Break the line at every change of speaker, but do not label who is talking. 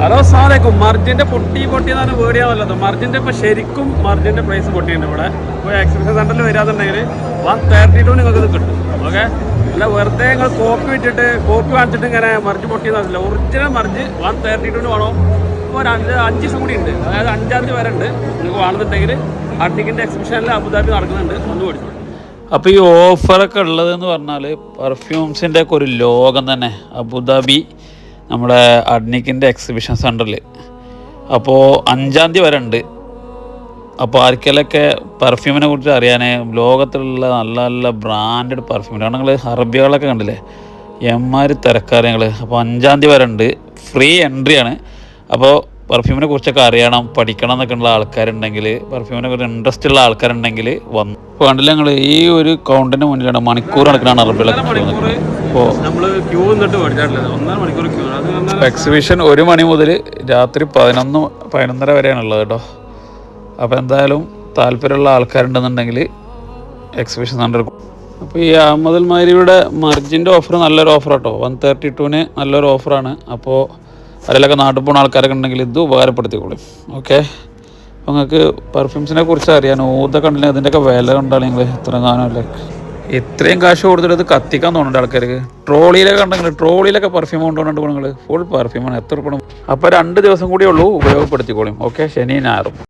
Hello സാറേക്കും മർജിന്റെ പൊട്ടി പൊട്ടി എന്നാണ് വേടിയാവല്ലോ മർജിന്റെ ഇപ്പൊ ശരിക്കും മർജിന്റെ പ്രൈസ് പൊട്ടിയുണ്ട് ഇവിടെ. ഇപ്പോൾ എക്സിബിഷൻ സെന്ററിൽ വരാന്നുണ്ടെങ്കിൽ വൺ തേർട്ടി ടു നിങ്ങൾക്ക് ഇത് കിട്ടും. ഓക്കെ അല്ല വെറുതെ നിങ്ങൾ കോപ്പി വിട്ടിട്ട് കോപ്പി വാങ്ങിച്ചിട്ട് ഇങ്ങനെ മർജ് പൊട്ടിയെന്നല്ല ഒറിജിനൽ മർജ് വൺ തേർട്ടി ടുവിന് വേണോ. ഇപ്പോൾ ഒരു അഞ്ച് അഞ്ച് ദിവസം കൂടി ഉണ്ട്. അതായത് അഞ്ചാം തീയതി വരെ ഉണ്ട്. നിങ്ങൾക്ക് വേണമെന്നുണ്ടെങ്കിൽ അഡ്ഡിക്കിന്റെ എക്സിബിഷനിൽ അബുദാബി നടക്കുന്നുണ്ട്. ഒന്ന് മേടിച്ചു.
അപ്പോൾ ഈ ഓഫറൊക്കെ ഉള്ളതെന്ന് പറഞ്ഞാൽ പെർഫ്യൂംസിന്റെ ഒക്കെ ഒരു ലോകം തന്നെ. അബുദാബി നമ്മുടെ അഡ്നിക്കിന്റെ എക്സിബിഷൻ സെന്ററിൽ അപ്പോൾ അഞ്ചാം തീയതി വരെ ഉണ്ട്. അപ്പോൾ ആർക്കെങ്കിലൊക്കെ പെർഫ്യൂമിനെ കുറിച്ച് അറിയാൻ ലോകത്തിലുള്ള നല്ല നല്ല ബ്രാൻഡഡ് പെർഫ്യൂം കാരണം നിങ്ങൾ അറബികളൊക്കെ കണ്ടില്ലേ? എമ്മാര് തിരക്കാർ ഞങ്ങൾ അപ്പോൾ അഞ്ചാം തീയതി വരെ ഉണ്ട്. ഫ്രീ എൻട്രി ആണ്. അപ്പോൾ പെർഫ്യൂമിനെ കുറിച്ചൊക്കെ അറിയണം പഠിക്കണം എന്നൊക്കെ ഉള്ള ആൾക്കാരുണ്ടെങ്കിൽ പെർഫ്യൂമിനെ കുറിച്ച് ഇൻട്രസ്റ്റ് ഉള്ള ആൾക്കാരുണ്ടെങ്കിൽ വന്നു. അപ്പോൾ കണ്ടില്ല ഞങ്ങൾ ഈ ഒരു കൗണ്ടിന് മുന്നിലാണ് മണിക്കൂർ കണക്കിനാണ് അറബികളൊക്കെ
പറഞ്ഞാൽ
എക്സിബിഷൻ ഒരു മണി മുതൽ രാത്രി പതിനൊന്ന് പതിനൊന്നര വരെയാണ് ഉള്ളത് കേട്ടോ. അപ്പോൾ എന്തായാലും താല്പര്യമുള്ള ആൾക്കാരുണ്ടെന്നുണ്ടെങ്കിൽ എക്സിബിഷൻ സെന്റർ അപ്പോൾ ഈ അഹമ്മദ് മാരിയുടെ മർജിന്റെ ഓഫർ നല്ലൊരു ഓഫർ കേട്ടോ വൺ തേർട്ടി ടുവിന് നല്ലൊരു ഓഫറാണ് അപ്പോൾ അതിലൊക്കെ നാട്ടിൽ പോകുന്ന ആൾക്കാരൊക്കെ ഉണ്ടെങ്കിൽ ഇത് ഉപകാരപ്പെടുത്തിക്കോളും. ഓക്കെ നിങ്ങൾക്ക് പെർഫ്യൂംസിനെ കുറിച്ച് അറിയാൻ ഊതൊക്കെ ഉണ്ടെങ്കിൽ അതിന്റെയൊക്കെ വില കണ്ടാണ് നിങ്ങൾ ഇത്ര കാലമല്ലേ ഇത്രയും കാശ് കൊടുത്തിട്ട് ഇത് കത്തിക്കാൻ തോന്നുന്നുണ്ട് ആൾക്കാർക്ക്. ട്രോളിയിലൊക്കെ ഉണ്ടെങ്കിൽ ട്രോളിയിലൊക്കെ പെർഫ്യൂം കൊണ്ടുപോകുന്നുണ്ട് നിങ്ങൾ ഫുൾ പെർഫ്യൂമാണ് എത്ര ഉറുപ്പിക അപ്പോൾ രണ്ട് ദിവസം കൂടിയേ ഉള്ളൂ. ഉപയോഗപ്പെടുത്തിക്കോളും. ഓക്കെ ശനി ഞായറും.